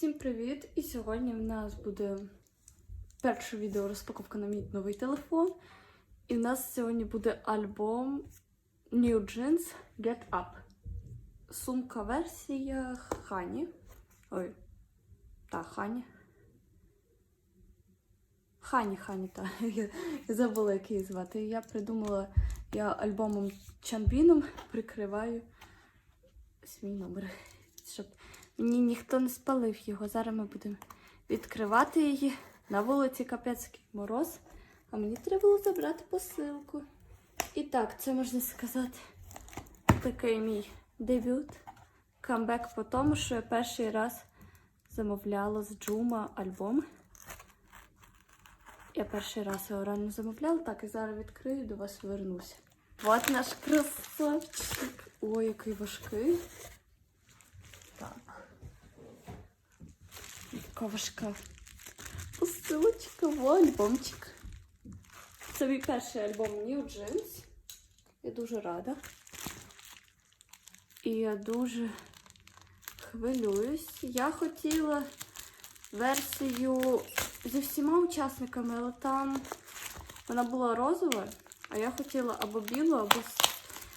Всім привіт! І сьогодні в нас буде перше відео розпаковка на мій новий телефон. І в нас сьогодні буде альбом New Jeans Get Up. Сумка версія Хані. Ой, та Хані. Хані, Хані, та. Я, забула, як її звати. Я придумала, я альбомом Чанбіном прикриваю свій номер. Щоб Мені ніхто не спалив його. Зараз ми будемо відкривати її. На вулиці капецький мороз, а мені треба було забрати посилку. І так, це можна сказати такий мій дебют. Камбек по тому, що я перший раз замовляла з Джума альбом. Я перший раз його рано замовляла, так і зараз відкрию до вас вернуся. От наш красавчик. Ой, який важкий. Так. Така важка посилочка, в альбомчик. Це мій перший альбом New Jeans. Я дуже рада. І я дуже хвилююсь. Я хотіла версію зі всіма учасниками, але там вона була розова, а я хотіла або білу, або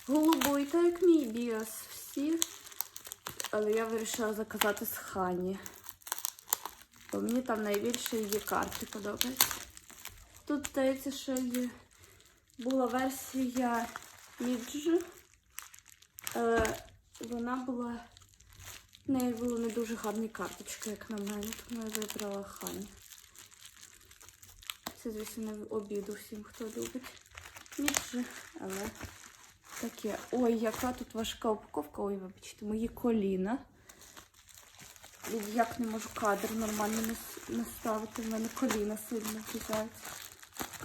голубу, І так як мій біас всі. Але я вирішила заказати з Хані. Бо мені там найбільше її карти подобаються. Тут здається, що є... була версія Міджі. Але вона була. В неї були не дуже гарні карточки, як на мене, тому я вибрала Хані. Це, звісно, не в обіду всім, хто любить Міджі, але таке. Ой, яка тут важка упаковка. Ой, вибачте, мої коліна. Як не можу кадр нормально не- не ставити. В мене коліна сильно врізаються.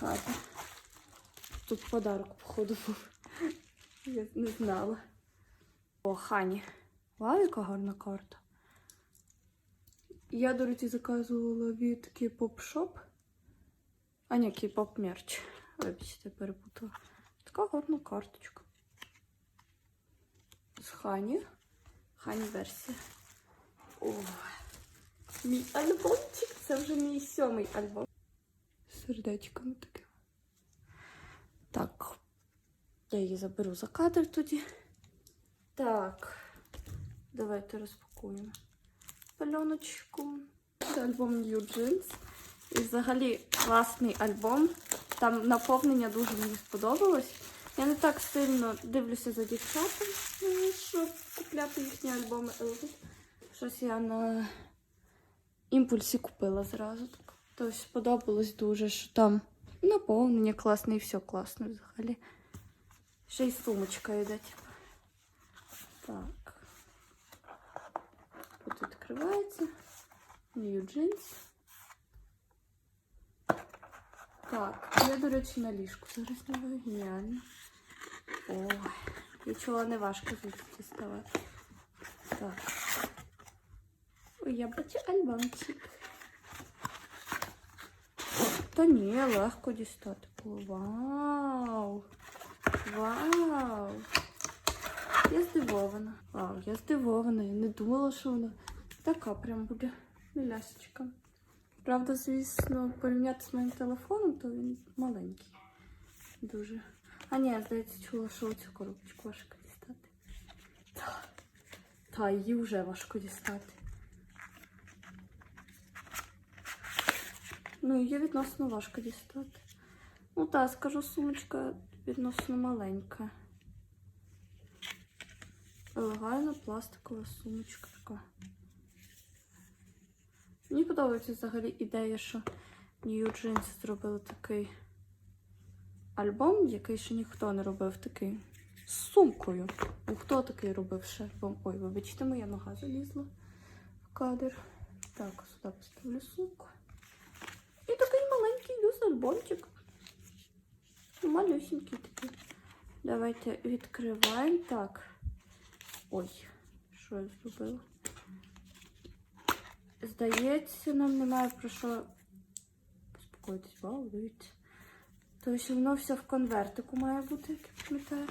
Кадр. Тут подарок, походу, був. Я не знала. О, Хані. Вау, яка карта. Я, до речі, заказувала від K-Pop. А ні, K-Pop Merch. Вибачте, перепутала. Така гарна карточка. З Хані. Хані версія. О, мій альбомчик. Це вже мій сьомий альбом. Сердечками таке. Так. Я її заберу за кадр тоді. Так. Давайте розпакуємо пальоночку. Це альбом New Jeans. І взагалі класний альбом. Там наповнення дуже мені сподобалось. Я не так сильно дивлюся за дівчатами, щоб купляти їхні альбоми. Але тут щось я на імпульсі купила зразу. Тобто сподобалось дуже, що там наповнення класне і все класно взагалі. Ще й сумочка йде. типу. Так. Тут відкривається. New Jeans. Так, я, до речі, на ліжку зараз не геніально. Ой, чула не важко звідси діставати. Так. Я бачу альбомчик. Та ні, легко дістати. Вау! Вау! Я здивована. Вау, я здивована. Я не думала, що вона така прям буде мілясочка. Правда, звісно, порівняти з моїм телефоном, то він маленький. Дуже. А ні, я, здається, чула, що оцю коробочку важко дістати. Та, та її вже важко дістати. Ну, її відносно важко дістати. Ну так, скажу, сумочка відносно маленька. Але гарна пластикова сумочка така. Мені подобається взагалі ідея, що New Jeans зробили такий альбом, який ще ніхто не робив такий з сумкою. Ну, хто такий робив ще альбом? Ой, вибачте, моя нога залізла в кадр. Так, сюди поставлю сумку. Люз альбомчик. Малюсенький такий. Давайте відкриваємо. Так. Ой, що я зробила? Здається, нам немає про що поспокоїтись. Вау, дивіться. Тобто воно все в конвертику має бути, як я пам'ятаю.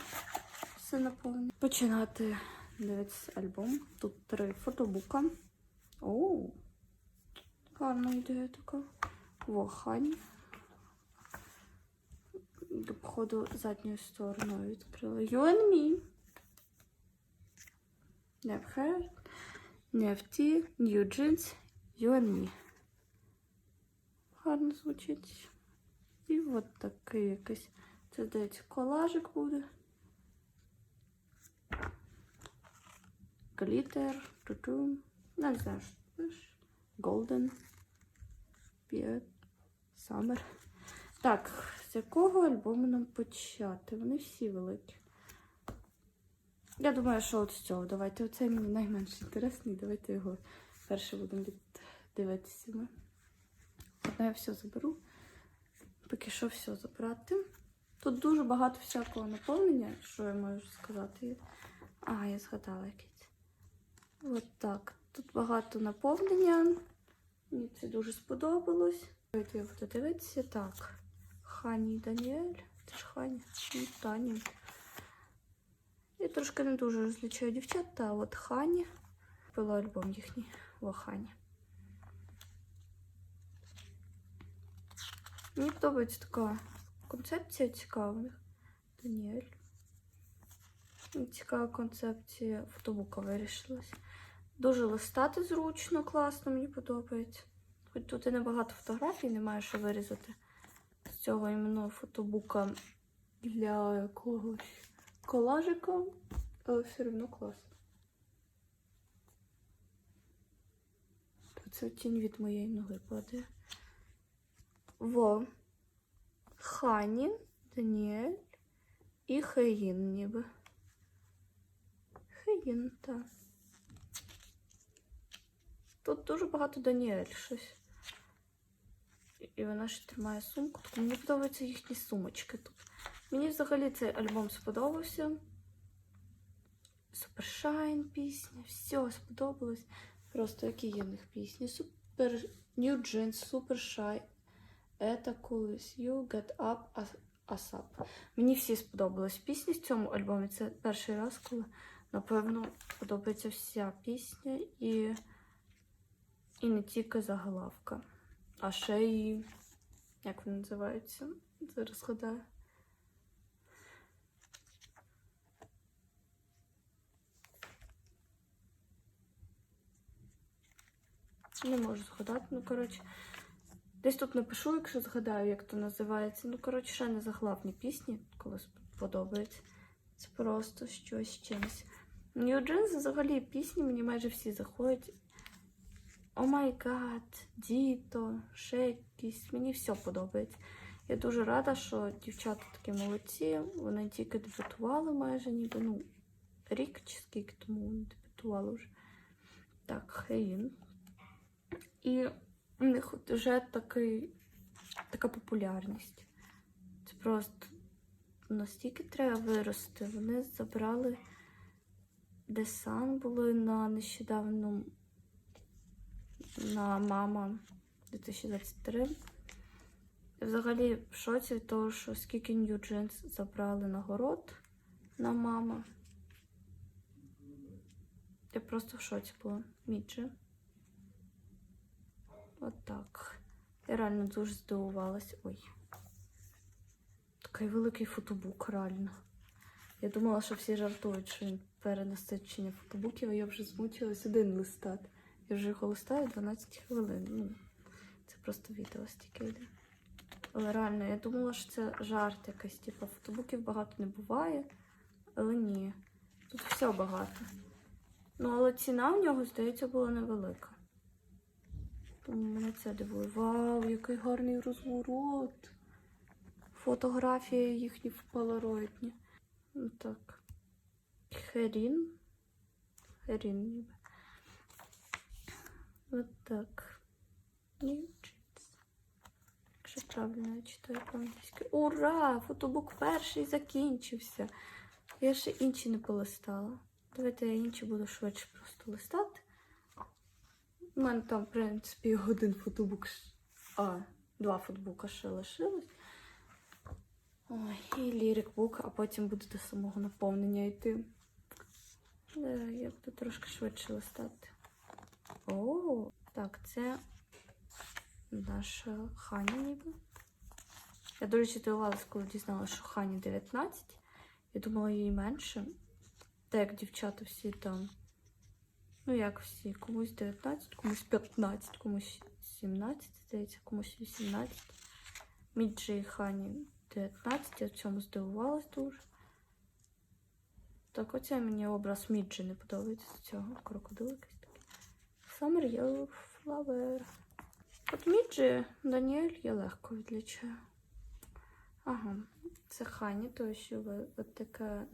Все наповнено. Починати дивитися альбом. Тут три фотобука. Оу, Гарна ідея така. Вохань. До походу задньою стороною відкрила. You and me. Never heard. Nefty, New Jeans, You and me. Гарно звучить. І от такий якийсь. Це здається колажик буде. Глітер, туту. Не знаю, що це. пише. Golden. Summer. Так, якого альбому нам почати? Вони всі великі. Я думаю, що от з цього. Давайте. Оцей мені найменш інтересний. Давайте його перше будемо дивитися ми. Я все заберу. Поки що все забрати. Тут дуже багато всякого наповнення, що я можу сказати. А, я згадала якесь. От так. Тут багато наповнення. Мені це дуже сподобалось. Давайте буду дивитися. Так. Хані Даніель. Це ж Хані. Ну, Тані. Я трошки не дуже розлічаю дівчат, та от Хані. Пила альбом їхній в Хані. Мені подобається така концепція цікава. Даніель. Цікава концепція фотобука вирішилась. Дуже листати зручно, класно, мені подобається. Хоч тут і небагато фотографій, немає що вирізати цього іменно фотобука для якогось колажика, але все одно класно. Це тінь від моєї ноги падає. Во. Хані, Даніель і Хеїн ніби. Хеїн, так. Тут дуже багато Даніель щось. І- вона ще тримає сумку. Так мені подобаються їхні сумочки тут. Мені взагалі цей альбом сподобався. Супершайн пісня, все сподобалось. Просто які є в них пісні. Супер New Jeans, Super Shy, Это колись You Get Up As- ASAP. Мені всі сподобались пісні з цьому альбомі. Це перший раз, коли, напевно, подобається вся пісня і, і не тільки заголовка, а ще і. Як вони називаються? Зараз згадаю. Не можу згадати, ну коротше. Десь тут напишу, якщо згадаю, як то називається. Ну, коротше, ще не заглавні пісні, коли сподобається. Це просто щось чимось. New Jeans взагалі пісні мені майже всі заходять. О май гад, Діто, ще якісь. Мені все подобається. Я дуже рада, що дівчата такі молодці. Вони тільки дебютували майже ніби. Ну, рік чи скільки тому вони дебютували вже. Так, Хейн. І у них вже такий, така популярність. Це просто настільки треба вирости. Вони забрали десан, були на нещодавно на мама 2023. І взагалі в шоці від того, що скільки New Jeans забрали нагород на мама. Я просто в шоці була. Міджи. Отак. Я реально дуже здивувалась. Ой. Такий великий фотобук, реально. Я думала, що всі жартують, що він перенасичення фотобуків, а я вже змучилась один листати. Я вже його листаю 12 хвилин. Ну, це просто відео стільки йде. Але реально, я думала, що це жарт якийсь, типу, фотобуків багато не буває. Але ні. Тут все багато. Ну, але ціна в нього, здається, була невелика. Тому мене це дивує. Вау, який гарний розворот. Фотографії їхні в полароїдні. Ну так. Херін. Херін ніби. От так. Якщо правильно я читаю по-англійськи. Ура! Фотобук перший закінчився. Я ще інші не полистала. Давайте я інші буду швидше просто листати. У мене там, в принципі, один фотобук. А, два фотбука ще лишилось. Ой, і лірикбук, а потім буде до самого наповнення йти. Але я буду трошки швидше листати. О, так, це наша Ханя ніби. Я, до речі, дивувалась, коли дізналася, що Хані 19. Я думала, їй менше. Так як дівчата всі там. Ну, як всі, комусь 19, комусь 15, комусь 17, здається, комусь 18. Міджі і Хані 19, я в цьому здивувалась дуже. Так, оце мені образ Міджі не подобається з цього крокодил якийсь такий. Summer Yellow Flower. От Міджі Даніель я легко відлічаю. Ага, це Хані, то що ви- от така,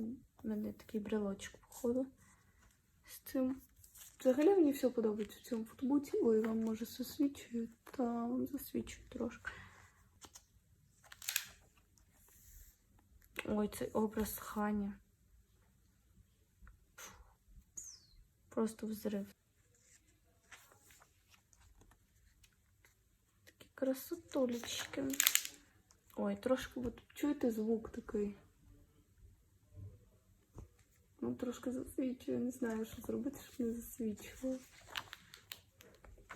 в мене такий брелочок, походу. З цим. Взагалі мені все подобається в цьому футбуці. Ой, вам може засвічує. Та вам засвічує трошки. Ой, цей образ Хані. Просто взрив. Такі красотулечки. Ой, трошки от чуєте звук такий. Ну, трошки засвічує, не знаю, що зробити, щоб не засвічувало.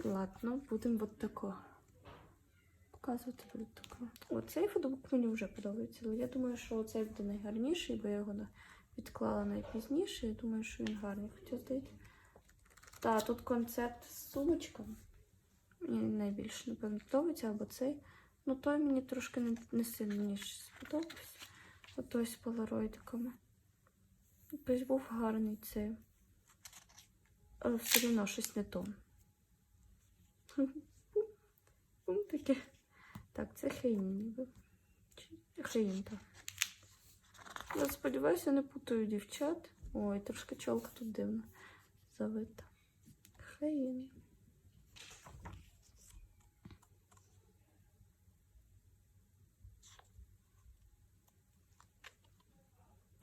Ладно, будемо от тако. Показувати буду тако. Оцей фотобук мені вже подобається, але я думаю, що оцей буде найгарніший, бо я його відклала найпізніше. Я думаю, що він гарний, хоча здається. Так, тут концепт з сумочками. Мені найбільше, напевно, подобається, або цей. Ну, той мені трошки не, не сильніше сподобався. От той з полароїдиками. Якийсь був гарний цей. Але все одно щось не то. Ну, таке. Так, це Хейн ніби. Хейн. Я сподіваюся, не путаю дівчат. Ой, трошки чолка тут дивно завита. Хейн.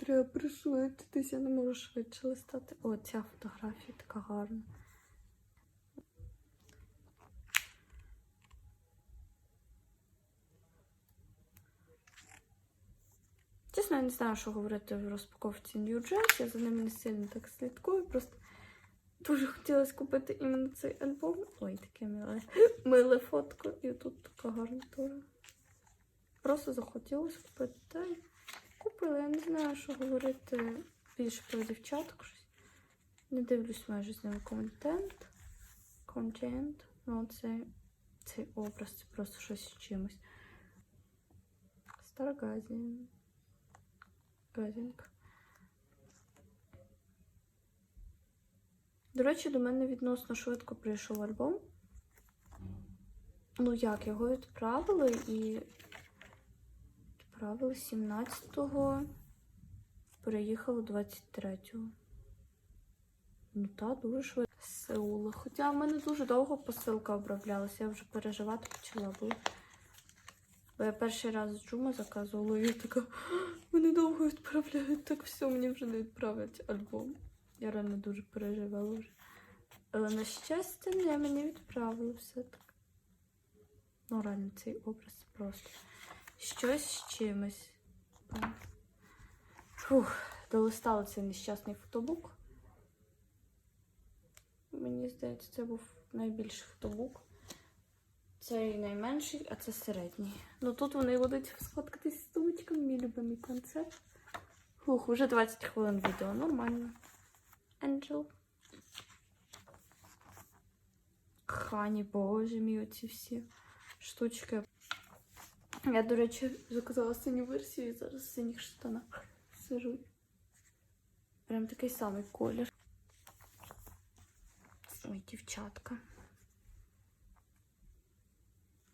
Треба пришвидшитись, я не можу швидше листати. О, ця фотографія така гарна. Чесно, я не знаю, що говорити в розпаковці New Jersey, я за ними не сильно так слідкую. Просто дуже хотілося купити іменно цей альбом. Ой, таке миле, миле фотко. І тут така гарнітура. Просто захотілося купити. Купила, я не знаю, що говорити більше про дівчаток. Не дивлюсь майже з ними контент. Контент. Ну, цей, цей образ це просто щось з чимось. Старгазія. Газінка. До речі, до мене відносно швидко прийшов альбом. Ну як, його відправили і відправили 17-го, переїхали 23-го. Ну так, дуже швидко. Сеула. Хоча в мене дуже довго посилка оброблялася, я вже переживати почала була. Бо я перший раз з Джума заказувала, і я така, мене довго відправляють, так все, мені вже не відправлять альбом. Я реально дуже переживала вже. Але на щастя, не, мені відправили все-таки. Ну, реально, цей образ просто щось з чимось. Фух, долистали цей нещасний фотобук. Мені здається, це був найбільший фотобук. Цей найменший, а це середній. Ну тут вони будуть сфоткатись з сумочками, мій любимий концерт. Фух, уже 20 хвилин відео, нормально. Angel. Хані, боже мій, оці всі штучки. Я, до речі, заказала синю версію і зараз в синіх штанах сижу. Прям такий самий колір. Ой, дівчатка.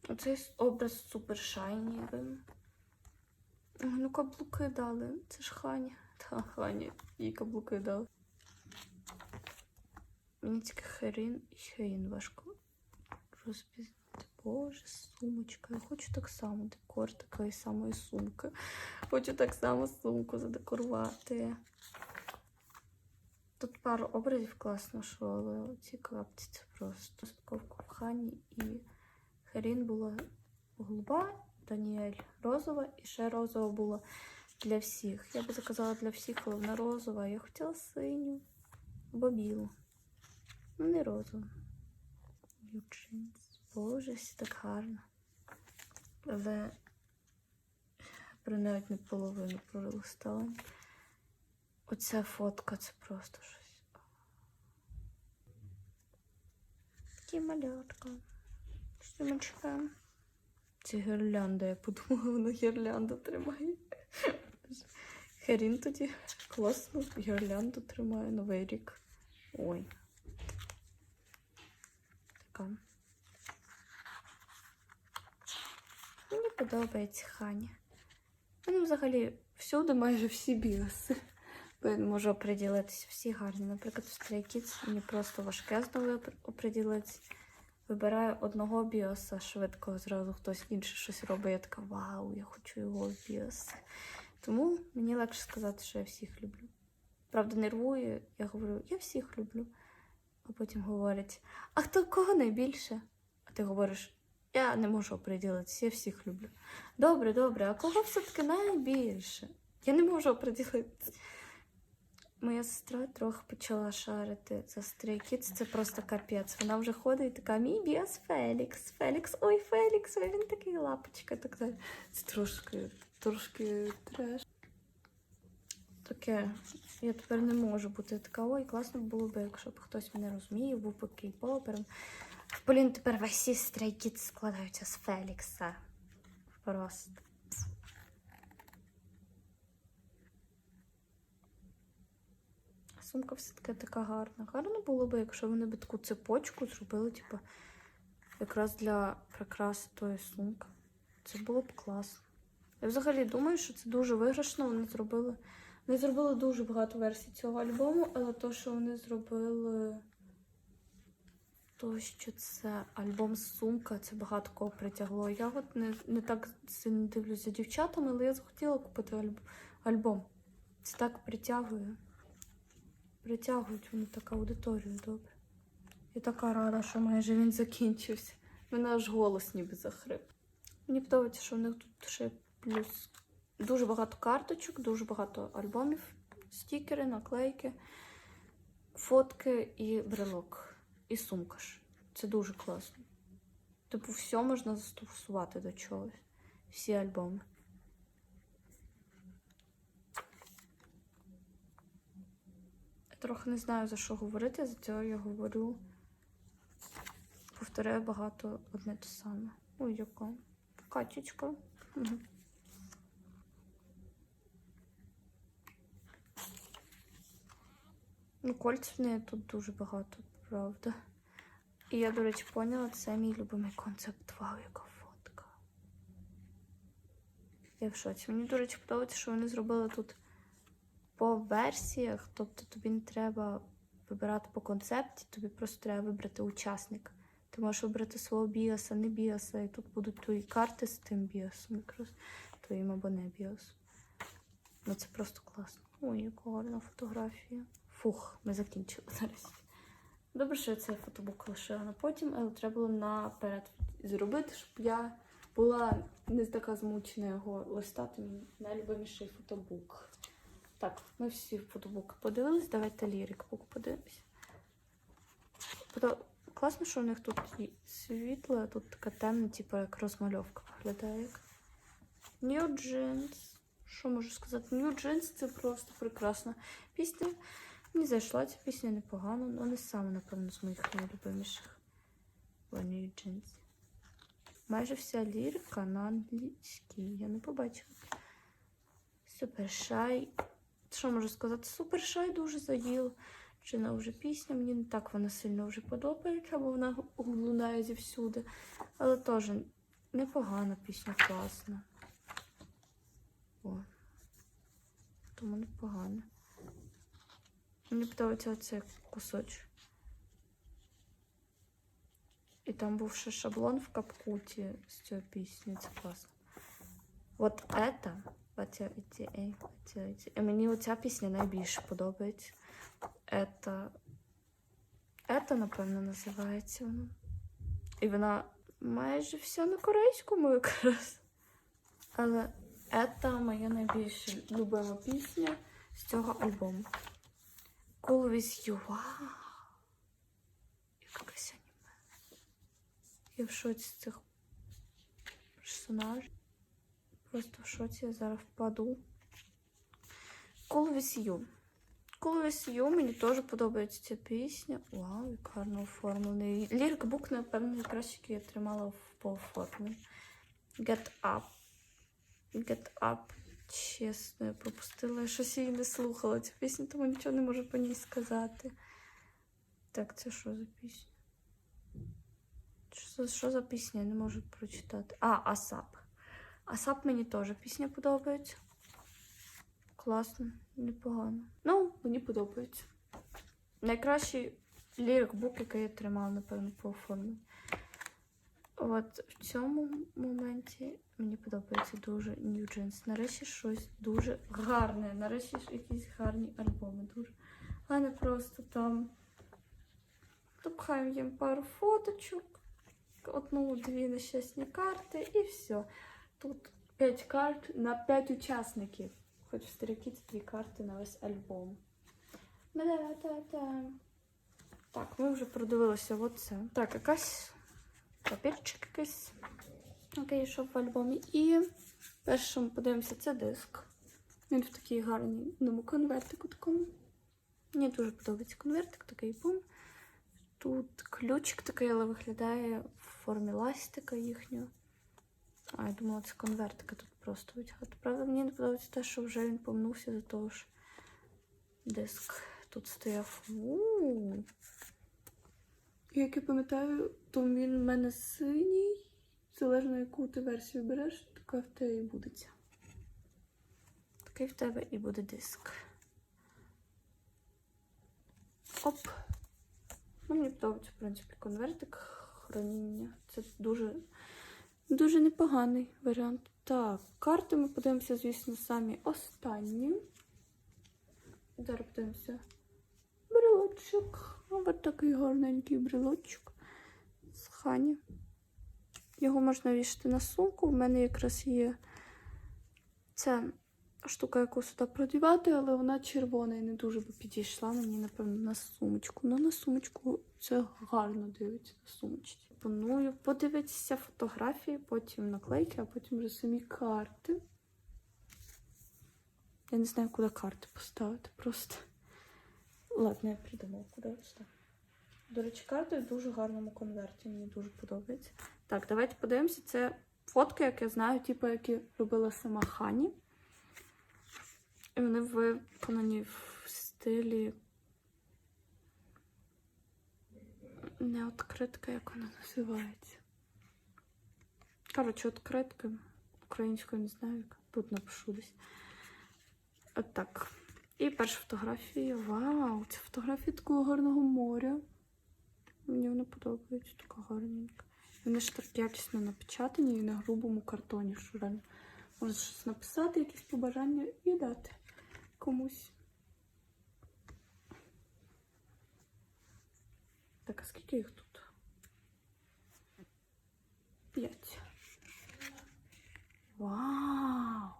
Оцей образ супер шайні. Ну каблуки дали. Це ж Ханя. Та Ханя, їй каблуки дали. Мені тільки херін і херін важко розпізнати. Боже, сумочка. Я хочу так само декор такої самої сумки. Хочу так само сумку задекорувати. Тут пару образів класно, що але ці клапці це просто розпаковка в хані і Херін була голуба, Даніель розова і ще розова була для всіх. Я би заказала для всіх, але вона розова. Я хотіла синю або білу. Ну, не розову. Юджинс. Боже, все так гарно. Але про навіть не половину пролистала. Оця фотка це просто щось. Такі малятка. Сумочка. Це гірлянда, я подумала, вона гірлянду тримає. Херін тоді класно, гірлянду тримає новий рік. Ой. Така. Мені подобається. У мене взагалі всюди майже всі біоси. Можу оприділитися. Всі гарні. Наприклад, в Stray мені просто важке знову опри- оприділитися. Вибираю одного біоса швидко, зразу хтось інший щось робить. Я така вау, я хочу його в біос. Тому мені легше сказати, що я всіх люблю. Правда, нервує, я говорю, я всіх люблю. А потім говорять, а хто кого найбільше? А ти говориш, я не можу оприділитися, я всіх люблю. Добре, добре, а кого все-таки найбільше? Я не можу оприділитися. Моя сестра трохи почала шарити за Stray це просто капець. Вона вже ходить і така, мій біос Фелікс. Фелікс, ой, Фелікс, ой, він такий лапочка, так далі. Це трошки, трошки треш. Таке, я тепер не можу бути така, ой, класно було б, якщо б хтось мене розумів, був би кей-попером. Блін, тепер всі Kids складаються з Фелікса. Просто. Сумка все-таки така гарна. Гарно було б, якщо вони б таку цепочку зробили, типу, якраз для прикраси тої сумки. Це було б класно. Я взагалі думаю, що це дуже виграшно. Вони зробили. Вони зробили дуже багато версій цього альбому, але то, що вони зробили. То, що це альбом сумка, це багато кого притягло. Я от не, не так сильно дивлюся дівчатами, але я захотіла купити альб- альбом. Це так притягує. Притягують вони так аудиторію добре. Я така рада, що майже він закінчився. Мене аж голос ніби захрип. Мені подобається, що в них тут ще плюс дуже багато карточок, дуже багато альбомів, стікери, наклейки, фотки і брелок. І сумка ж. Це дуже класно. Типу, все можна застосувати до чогось. Всі альбоми. Трохи не знаю, за що говорити, за цього я говорю. Повторяю багато одне те саме. Ой, яка. Катючка. Угу. Ну, кольців в неї тут дуже багато, правда. І я, до речі, поняла, це мій любимий концепт. Вау, яка фотка. Я в шоці. Мені, до речі, подобається, що вони зробили тут по версіях. Тобто тобі не треба вибирати по концепті, тобі просто треба вибрати учасника. Ти можеш вибрати свого біоса, не біоса, і тут будуть твої карти з тим біосом, якраз твоїм або не біосом. Ну це просто класно. Ой, яка гарна фотографія. Фух, ми закінчили зараз. Добре, що я цей фотобук лишила на потім, але треба було наперед зробити, щоб я була не така змучена його листати. Мій найлюбиміший фотобук. Так, ми всі фотобуки подивились. Давайте лірик бук подивимось. Класно, що у них тут світло, а тут така темна, типу як розмальовка виглядає. New Jeans. Що можу сказати? New Jeans це просто прекрасна пісня. Мені зайшла ця пісня непогано, але не саме, напевно, з моїх найлюбиміших. New Jeans. Майже вся лірика на англійській. Я не побачила. Супершай. Що можу сказати? Супершай дуже заїла. Чина вже пісня. Мені не так вона сильно вже подобається, бо вона лунає зівсюди. Але теж непогана пісня, класна. О. Тому непогано. Мені подобається оцей кусочок. І там був ще шаблон в капкуті з цієї пісні. Це класно. От это, оця, оці, ей, оці, оці. І мені оця пісня найбільше подобається. Это, это, напевно, називається вона. І вона майже вся на корейському якраз. Але це моя найбільша любима пісня з цього альбому. With you. Вау! Яка аніме. Я в шоці з цих персонажів. Просто в шоці я зараз впаду. Cool with you. Cool with you, мені теж подобається ця пісня. Вау, як гарно оформлений. Лірик бук, напевно, найкраще, який я тримала по оформленню. Get up. Get up. Чесно, я пропустила. Я щось її не слухала цю пісню, тому нічого не можу по ній сказати. Так, це що за пісня? Що, що за пісня? Я не можу прочитати. А, Асап. Асап мені теж пісня подобається. Класно, непогано. Ну, мені подобається. Найкращий лірик бук, який я тримала, напевно, по оформленню. От в цьому моменті мені подобається дуже New Jeans. Нарешті щось дуже гарне. Нарешті якісь гарні альбоми дуже. А не просто там допхаємо їм пару фоточок, одну-дві нещасні карти і все. Тут 5 карт на 5 учасників. Хоч в старіки це дві карти на весь альбом. Так, ми вже продивилися оце. Так, якась папірчик якийсь, який йшов в альбомі. І ми подивимося, це диск. Він в такій гарній ну, конвертику такому. Мені дуже подобається конвертик, такий бум. Тут ключик такий, але виглядає в формі ластика їхнього. А, я думала, це конвертика тут просто витягати. Правда, мені не подобається те, що вже він помнувся за того ж диск тут стояв. У-у-у. Як я пам'ятаю, то він в мене синій. Залежно яку ти версію береш, така в тебе і буде. Такий в тебе і буде диск. Оп. Ну, мені подобається, в принципі, конвертик храніння. Це дуже, дуже непоганий варіант. Так, карти ми подивимося, звісно, самі останні. Зараз подивимося. Брелочок. Ось такий гарненький брелочок хані. Його можна вішати на сумку. У мене якраз є ця штука, яку сюди продівати, але вона червона і не дуже би підійшла мені, напевно, на сумочку. Ну, на сумочку це гарно дивиться на сумочці. Пропоную подивитися фотографії, потім наклейки, а потім вже самі карти. Я не знаю, куди карти поставити просто. Ладно, я придумала, куди ставити. До речі, карти в дуже гарному конверті, мені дуже подобається. Так, давайте подивимося. Це фотки, як я знаю, типу, які робила сама Хані. І вони виконані в стилі. Не відкритка, як вона називається. Коротше, відкритка. Українською не знаю, як. Тут напишу десь. От так. І перша фотографія. Вау! Це фотографія такого гарного моря. Мені вона подобається, така гарненька. Вони ж так якісно напечатані і на грубому картоні, що реально можна щось написати, якісь побажання і дати комусь. Так, а скільки їх тут? П'ять. Вау!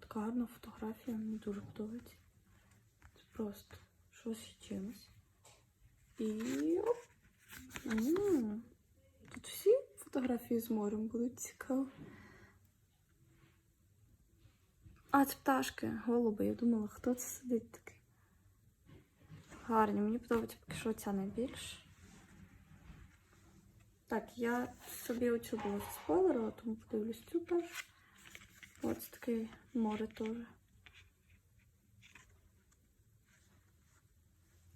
Така гарна фотографія, мені дуже подобається. Це просто щось з чимось. І Тут всі фотографії з морем будуть цікаво. А, це пташки, голуби. Я думала, хто це сидить такий. Гарні, мені подобається поки що ця найбільш. Так, я собі оцю було спойлерила, тому подивлюсь цю першу. Ось таке море теж.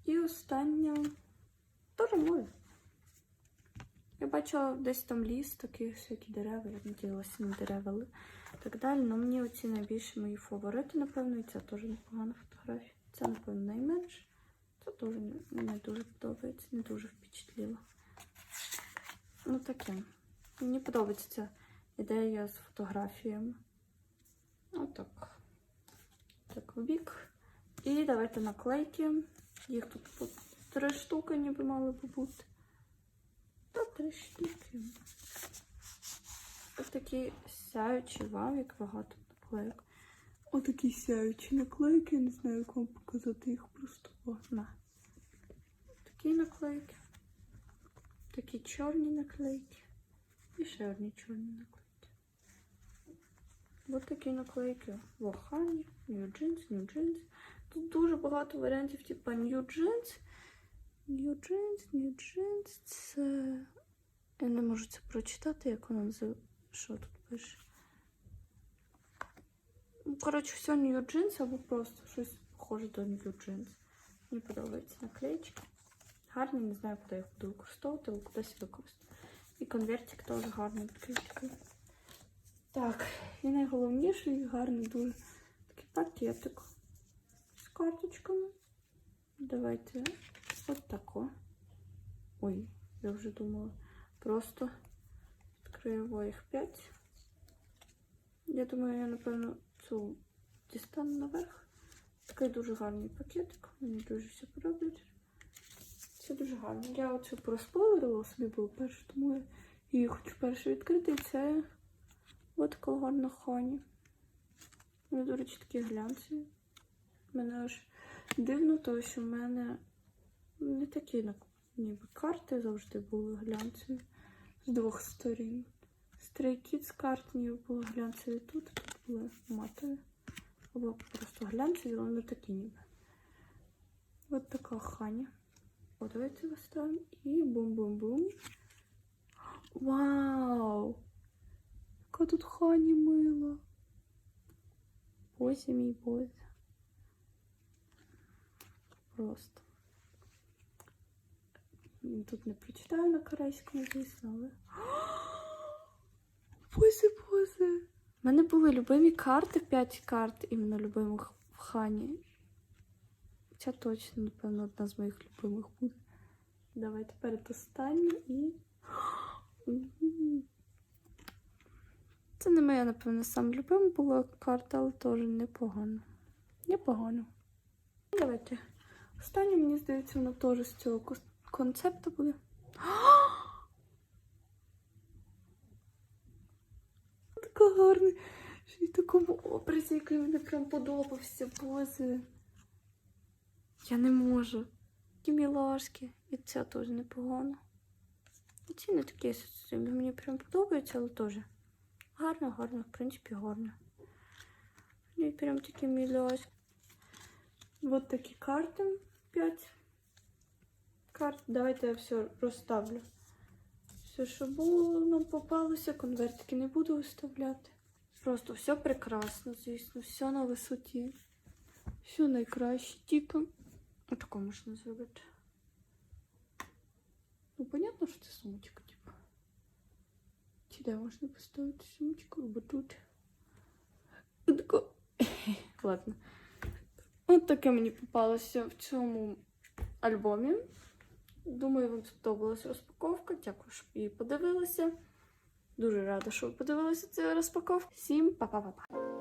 І остання теж море. Я бачила десь там ліс, такі всякі дерева, я надіялася на дерева, але так далі. Ну мені оці найбільше мої фаворити, напевно, і ця теж непогана фотографія. Це, напевно, найменше. Це теж не дуже подобається, не дуже впечатліло. Ну таке. Мені подобається ця ідея з фотографіями. Отак. Так, в бік. І давайте наклейки. Їх тут три штуки ніби мали би бути. Та три штуки. Ось такі сяючі, вау, як багато наклейок. Отакі сяючі наклейки, я не знаю, як вам показати їх просто. О, на. Такі наклейки. чорні наклейки. І ще одні чорні наклейки. Ось такі наклейки. Вохані, New Jeans, New Jeans. Тут дуже багато варіантів, типу New Jeans. New Jeans, New Jeans. Це. Я не можу це прочитати, як воно називається. Що тут пише? Ну, коротше, все New Jeans або просто щось похоже до New Jeans. Мені подобаються наклеїчки. Гарні, не знаю, куди їх буду використовувати, але кудись використаю. І конвертик теж гарний відкритий. Так, і найголовніше, гарний дуже такий пакетик з карточками. Давайте от тако. Ой, я вже думала. Просто відкриємо їх 5. Я думаю, я, напевно, цю дістану наверх. Такий дуже гарний пакетик. Мені дуже все подобається. Це дуже гарно. Я оцю проспойлерила собі було перше, тому я її хочу перше відкрити. І це от така гарна хані. Вони, до речі, такі глянцеві. Мене аж дивно, тому що в мене не такі ніби карти завжди були глянцеві з двох сторін. Stray Kids карти ніби були глянцеві тут, тут були матові. Або просто глянцеві, але не такі ніби. От така ханя. О, давайте поставимо. І бум-бум-бум. Вау! Яка тут хані мила. Боже мій боже. Просто. Тут не прочитаю на корейському, звісно, але. Боже, боже. У мене були любимі карти, 5 карт іменно любимих в хані. Ця точно, напевно, одна з моїх любимих буде. Давайте передостанню і. Це не моя, напевно, саме любима була карта, але теж непогано. Непогано. Давайте. Останнє, мені здається, вона теж з цього кос- концепту буде. Така гарна. Ще й в такому образі, який мені прям подобався. Боже. Я не можу. Такі мілашки. І це теж непогано. І ці не такі сильно мені прям подобаються, але теж. Гарно, гарно, в принципі, гарно. І прям такі міляшки. Вот такі карти. 5 карт. Давайте я все розставлю. Все, що було, нам попалося, конвертики не буду виставляти. Просто все прекрасно, звісно, все на висоті. Все найкраще, тільки отако можна зробити. Ну, понятно, що це сумочка, типу. Чи де можна поставити сумочку або тут? Отако. Ладно. От таке мені попалося в цьому альбомі. Думаю, вам сподобалася розпаковка. Дякую, що її подивилися. Дуже рада, що ви подивилися цю розпаковку. Всім па-па-па-па.